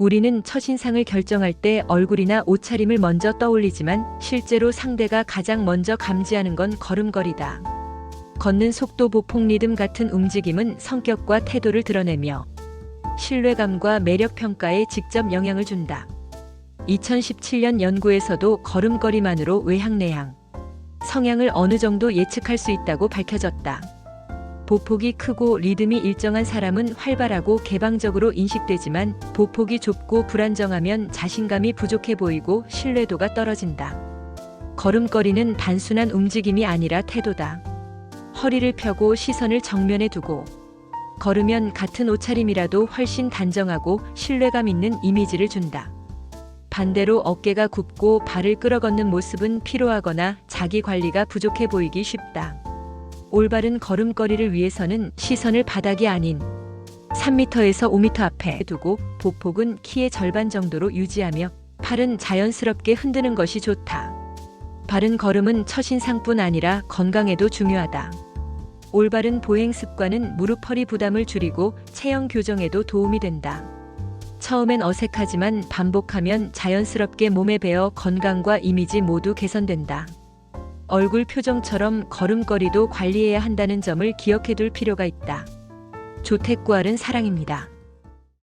우리는 첫인상을 결정할 때 얼굴이나 옷차림을 먼저 떠올리지만 실제로 상대가 가장 먼저 감지하는 건 걸음걸이다. 걷는 속도 보폭 리듬 같은 움직임은 성격과 태도를 드러내며 신뢰감과 매력 평가에 직접 영향을 준다. 2017년 연구에서도 걸음걸이만으로 외향 내향, 성향을 어느 정도 예측할 수 있다고 밝혀졌다. 보폭이 크고 리듬이 일정한 사람은 활발하고 개방적으로 인식되지만 보폭이 좁고 불안정하면 자신감이 부족해 보이고 신뢰도가 떨어진다. 걸음걸이는 단순한 움직임이 아니라 태도다. 허리를 펴고 시선을 정면에 두고 걸으면 같은 옷차림이라도 훨씬 단정하고 신뢰감 있는 이미지를 준다. 반대로 어깨가 굽고 발을 끌어걷는 모습은 피로하거나 자기 관리가 부족해 보이기 쉽다. 올바른 걸음걸이를 위해서는 시선을 바닥이 아닌 3m에서 5m 앞에 두고 보폭은 키의 절반 정도로 유지하며 팔은 자연스럽게 흔드는 것이 좋다. 바른 걸음은 첫인상뿐 아니라 건강에도 중요하다. 올바른 보행 습관은 무릎 허리 부담을 줄이고 체형 교정에도 도움이 된다. 처음엔 어색하지만 반복하면 자연스럽게 몸에 배어 건강과 이미지 모두 개선된다. 얼굴 표정처럼 걸음걸이도 관리해야 한다는 점을 기억해 둘 필요가 있다. 조택구알은 사랑입니다.